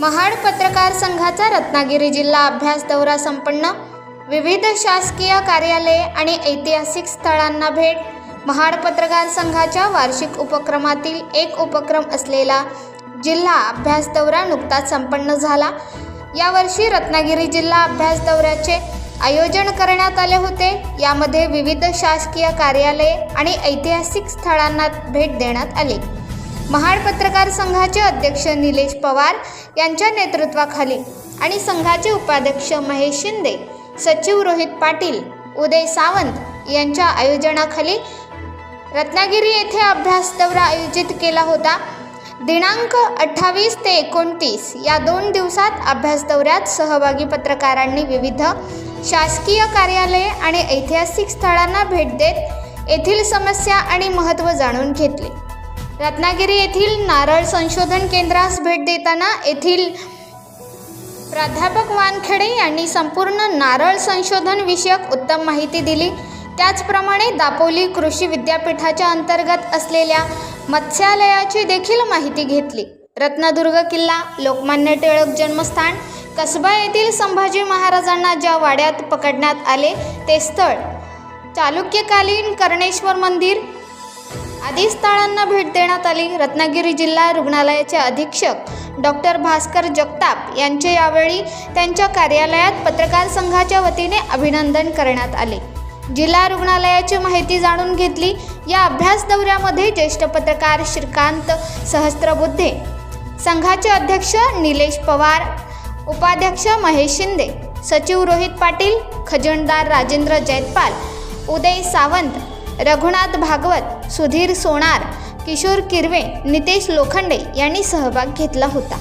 महाड पत्रकार संघाचा रत्नागिरी जिल्हा अभ्यास दौरा संपन्न. विविध शासकीय कार्यालये आणि ऐतिहासिक स्थळांना भेट. महाड पत्रकार संघाच्या वार्षिक उपक्रमातील एक उपक्रम असलेला जिल्हा अभ्यास दौरा नुकताच संपन्न झाला. यावर्षी रत्नागिरी जिल्हा अभ्यास दौऱ्याचे आयोजन करण्यात आले होते. यामध्ये विविध शासकीय कार्यालये आणि ऐतिहासिक स्थळांना भेट देण्यात आली. महाड पत्रकार संघाचे अध्यक्ष निलेश पवार यांच्या नेतृत्वाखाली आणि संघाचे उपाध्यक्ष महेश शिंदे सचिव रोहित पाटील उदय सावंत यांच्या आयोजनाखाली रत्नागिरी येथे अभ्यास दौरा आयोजित केला होता. दिनांक अठ्ठावीस ते एकोणतीस या दोन दिवसात अभ्यास दौऱ्यात सहभागी पत्रकारांनी विविध शासकीय कार्यालये आणि ऐतिहासिक स्थळांना भेट देत येथील समस्या आणि महत्त्व जाणून घेतले. रत्नागिरी येथील नारळ संशोधन केंद्रास भेट देताना येथील प्राध्यापक वानखेडे यांनी संपूर्ण नारळ संशोधन विषयक उत्तम माहिती दिली. त्याचप्रमाणे दापोली कृषी विद्यापीठाच्या अंतर्गत असलेल्या मत्स्यालयाची देखील माहिती घेतली. रत्नदुर्ग किल्ला लोकमान्य टिळक जन्मस्थान कसबा येथील संभाजी महाराजांना ज्या वाड्यात पकडण्यात आले ते स्थळ चालुक्यकालीन कर्णेश्वर मंदिर आदी स्थळांना भेट देण्यात आली. रत्नागिरी जिल्हा रुग्णालयाचे अधीक्षक डॉक्टर भास्कर जगताप यांचे यावेळी त्यांच्या कार्यालयात पत्रकार संघाच्या वतीने अभिनंदन करण्यात आले. जिल्हा रुग्णालयाची माहिती जाणून घेतली. या अभ्यास दौऱ्यामध्ये ज्येष्ठ पत्रकार श्रीकांत सहस्त्रबुद्धे संघाचे अध्यक्ष निलेश पवार उपाध्यक्ष महेश शिंदे सचिव रोहित पाटील खजणदार राजेंद्र जैतपाल उदय सावंत रघुनाथ भागवत सुधीर सोनार किशोर किरवे नितेश लोखंडे यांनी सहभाग घेतला होता.